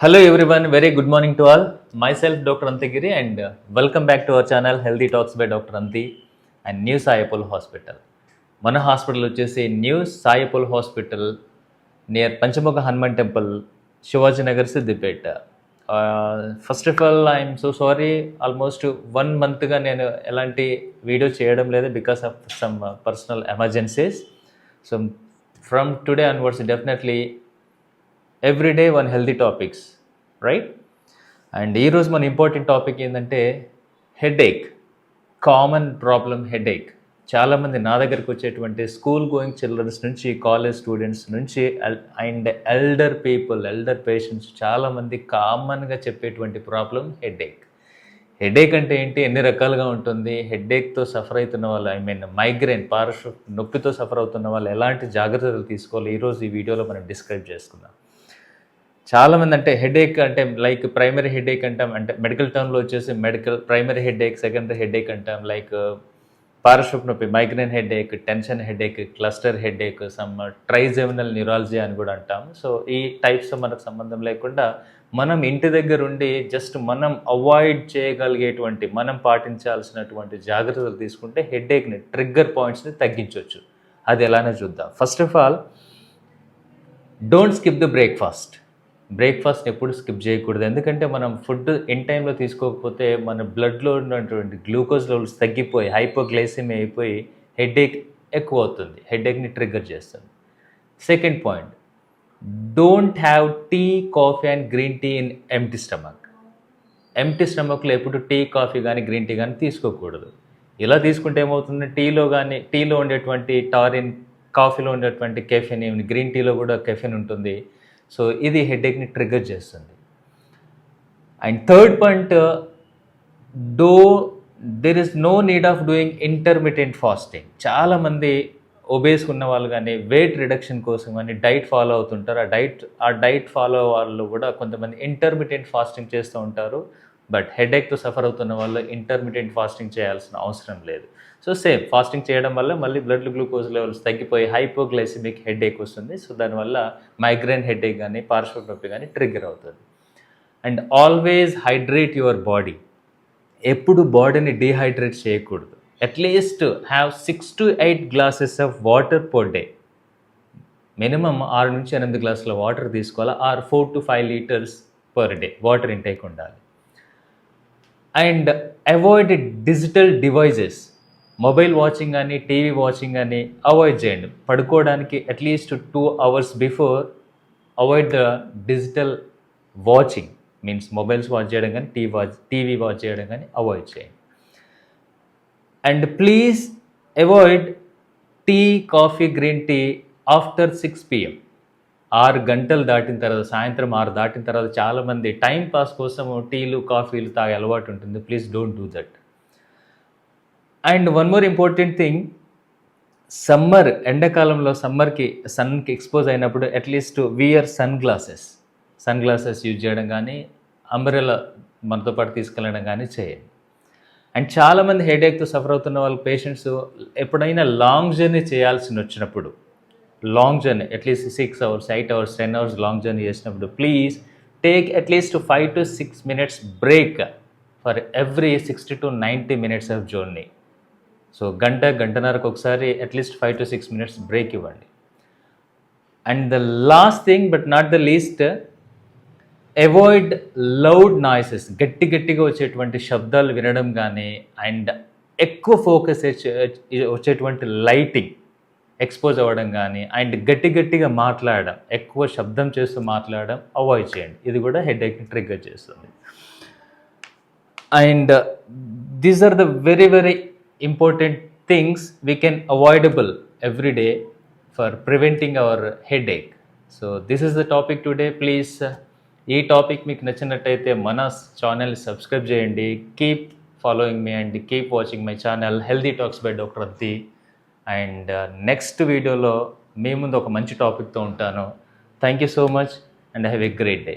Hello everyone very good morning to all myself doctor Anthagiri and welcome back to our channel healthy talks by doctor Anthi and new Saipol hospital మన hospital వచ్చేసి new Saipol hospital near Panchamukha Hanuman temple Shivaji Nagar Siddipet first of all I'm so sorry almost one మంత్గా నేను ఎలాంటి video చేయడం లేదు because of some personal emergencies so from today onwards definitely everyday one healthy topics right and ఈరోజు మన important topic ఏంటంటే headache common problem headache చాలామంది నా దగ్గరికి వచ్చేటువంటి స్కూల్ గోయింగ్ చిల్డ్రన్స్ నుంచి కాలేజ్ స్టూడెంట్స్ నుంచి and elder people elder patients చాలామంది కామన్గా చెప్పేటువంటి ప్రాబ్లం హెడేక్ హెడేక్ అంటే ఏంటి? ఎన్ని రకాలుగా ఉంటుంది? హెడేక్తో సఫర్ అవుతున్న వాళ్ళు ఐ మీన్ మైగ్రేన్ పార్శ్వ నొప్పితో సఫర్ అవుతున్న వాళ్ళు ఎలాంటి జాగ్రత్తలు తీసుకోవాలి? ఈరోజు ఈ వీడియోలో మనం డిస్క్రైబ్ చేసుకుందాం. చాలామంది అంటే హెడేక్ అంటే లైక్ ప్రైమరీ హెడేక్ అంటాం అంటే మెడికల్ టర్మ్లో వచ్చేసి medical primary headache secondary headache అంటాం లైక్ పార్శ్వపు నొప్పి migraine headache tension headache cluster headache some trigeminal neurology అని కూడా అంటాం. సో ఈ టైప్స్ మనకు సంబంధం లేకుండా మనం ఇంటి దగ్గర ఉండి జస్ట్ మనం అవాయిడ్ చేయగలిగేటువంటి మనం పాటించాల్సినటువంటి జాగ్రత్తలు తీసుకుంటే హెడేక్ని ట్రిగ్గర్ పాయింట్స్ని తగ్గించవచ్చు. అది ఎలానే చూద్దాం. First of all don't skip the breakfast. Breakfast ఎప్పుడు స్కిప్ చేయకూడదు. ఎందుకంటే మనం ఫుడ్ ఇన్ టైంలో తీసుకోకపోతే మన బ్లడ్లో ఉన్నటువంటి గ్లూకోజ్ లెవెల్స్ తగ్గిపోయి హైపోగ్లైసిమి అయిపోయి హెడేక్ ఎక్కువ అవుతుంది. హెడేక్ని ట్రిగ్గర్ చేస్తుంది. Second point don't have tea coffee and green tea in empty stomach. Empty స్టమక్లో ఎప్పుడు టీ కాఫీ కానీ గ్రీన్ టీ కానీ తీసుకోకూడదు. ఇలా తీసుకుంటే ఏమవుతుంది? టీలో కానీ టీలో ఉండేటువంటి టారిన్ కాఫీలో ఉండేటువంటి కెఫెన్ గ్రీన్ టీలో కూడా కెఫెన్ ఉంటుంది. సో ఇది హెడేక్ని ట్రిగర్ చేస్తుంది. And third point do there is no need of doing intermediate fasting. చాలామంది ఒబేస్ ఉన్న వాళ్ళు కానీ వెయిట్ రిడక్షన్ కోసం కానీ డైట్ ఫాలో అవుతుంటారు. ఆ డైట్ ఆ డైట్ ఫాలో వాళ్ళు కూడా కొంతమంది ఇంటర్మీడియట్ ఫాస్టింగ్ చేస్తూ ఉంటారు. బట్ హెడేక్తో సఫర్ అవుతున్న వాళ్ళు ఇంటర్మీడియట్ ఫాస్టింగ్ చేయాల్సిన అవసరం లేదు. సో సేమ్ ఫాస్టింగ్ చేయడం వల్ల మళ్ళీ బ్లడ్ గ్లూకోజ్ లెవెల్స్ తగ్గిపోయి హైపోగ్లైసిమిక్ హెడేక్ వస్తుంది. సో దానివల్ల మైగ్రేన్ హెడేక్ కానీ పార్శ్వ నొప్పి కానీ ట్రిగ్గర్ అవుతుంది. And always hydrate your body ఎప్పుడు బాడీని డీహైడ్రేట్ చేయకూడదు. At least have six to eight glasses of water per day minimum ఆరు నుంచి ఎనిమిది గ్లాసుల వాటర్ తీసుకోవాలి? Or four to five litres per day water intake ఉండాలి. And avoid digital devices mobile watching కానీ టీవీ వాచింగ్ కానీ avoid చేయండి. పడుకోవడానికి at least two hours before avoid the digital watching means mobiles watch చేయడం కానీ TV watch TV watch చేయడం కానీ avoid చేయండి. And please avoid tea coffee green tea after six PM ఆరు గంటలు దాటిన తర్వాత సాయంత్రం ఆరు దాటిన తర్వాత చాలామంది టైం పాస్ కోసం టీలు కాఫీలు తాగే అలవాటు ఉంటుంది. Please don't do that and one more important thing summer ఎండాకాలంలో సమ్మర్కి సన్కి ఎక్స్పోజ్ అయినప్పుడు at least wear sun glasses sun glasses use చేయడం కానీ అంబ్రెలా మనతో పాటు తీసుకెళ్ళడం కానీ చేయండి. అండ్ చాలామంది హెడేక్తో సఫర్ అవుతున్న వాళ్ళ పేషెంట్స్ ఎప్పుడైనా లాంగ్ జర్నీ చేయాల్సి వచ్చినప్పుడు long journey at least six hours eight hours ten hours long journey చేసినప్పుడు please take at least five to six minutes break for every sixty to ninety minutes of journey so గంట గంటన్నరకు ఒకసారి at least five to six minutes break ఇవ్వండి. And the last thing but not the least avoid loud noises గట్టి గట్టిగా వచ్చేటువంటి శబ్దాలు వినడం కానీ అండ్ ఎక్కువ ఫోకస్ వచ్చేటువంటి లైటింగ్ ఎక్స్పోజ్ అవ్వడం కానీ అండ్ గట్టి గట్టిగా మాట్లాడడం ఎక్కువ శబ్దం చేస్తూ మాట్లాడడం అవాయిడ్ చేయండి. ఇది కూడా హెడేక్ని ట్రిగ్గర్ చేస్తుంది. And these are the very very important things we can avoidable every day for preventing our headache so this is the topic today please ఈ టాపిక్ మీకు నచ్చినట్టయితే మన ఛానల్ సబ్స్క్రైబ్ చేయండి. Keep following me and keep watching my channel healthy talks by doctor Addi and next వీడియోలో మీ ముందు ఒక మంచి టాపిక్తో ఉంటాను. Thank you so much and have a great day